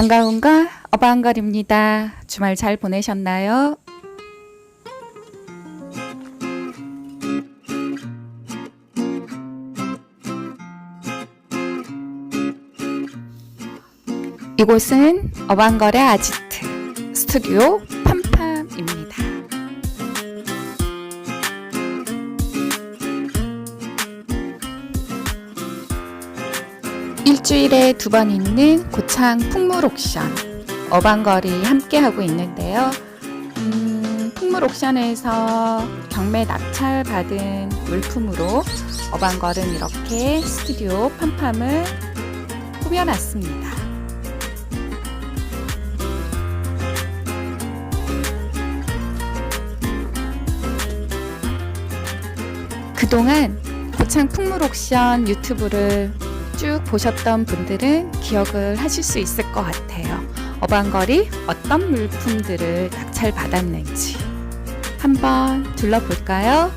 반가운걸 어반걸입니다. 주말 잘 보내셨나요? 이곳은 어반걸의 아지트 스튜디오 일주일에 두 번 있는 고창 풍물 옥션 어반걸이 함께 하고 있는데요. 음, 풍물 옥션에서 경매 낙찰 받은 물품으로 어반걸은 이렇게 스튜디오 팜팜을 꾸며놨습니다. 그동안 고창 풍물 옥션 유튜브를 쭉 보셨던 분들은 기억을 하실 수 있을 것 같아요. 어반걸이 어떤 물품들을 낙찰 받았는지 한번 둘러볼까요?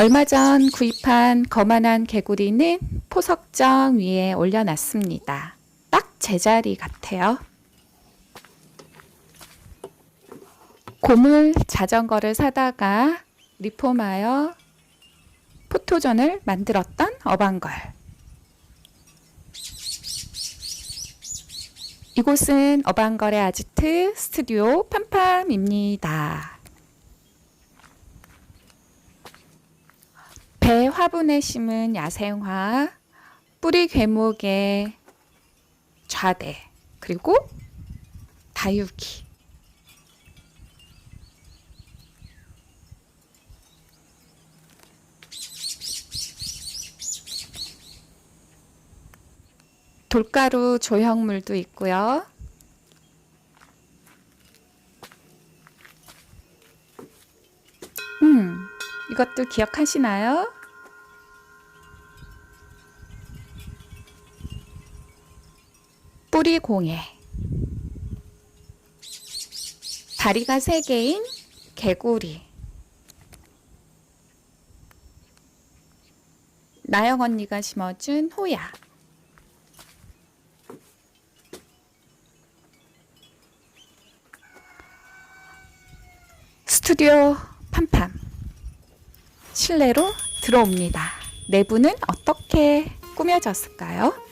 얼마 전 구입한 거만한 개구리는 포석정 위에 올려놨습니다. 딱 제자리 같아요. 고물 자전거를 사다가 리폼하여 포토존을 만들었던 어반걸. 이곳은 어반걸의 아지트 스튜디오 팜팜입니다. 화분에 심은 야생화, 뿌리 괴목의 좌대, 그리고 다육이. 돌가루 조형물도 있고요. 음, 이것도 기억하시나요? 뿌리 공예. 다리가 세 개인 개구리. 나영 언니가 심어준 호야. 스튜디오 팜팜. 실내로 들어옵니다. 내부는 어떻게 꾸며졌을까요?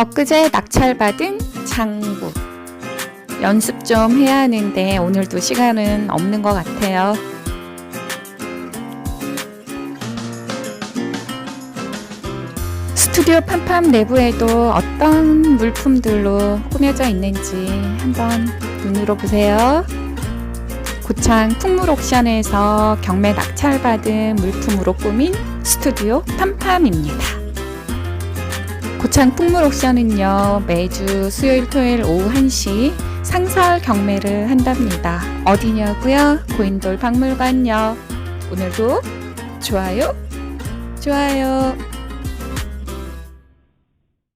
엊그제 낙찰받은 장구. 연습 좀 해야 하는데 오늘도 시간은 없는 것 같아요. 스튜디오 팜팜 내부에도 어떤 물품들로 꾸며져 있는지 한번 눈으로 보세요. 고창 풍물 옥션에서 경매 낙찰받은 물품으로 꾸민 스튜디오 팜팜입니다. 고창 풍물 옥션은요, 매주 수요일, 토요일 오후 1시 상설 경매를 한답니다. 어디냐고요? 고인돌 박물관요. 오늘도 좋아요, 좋아요.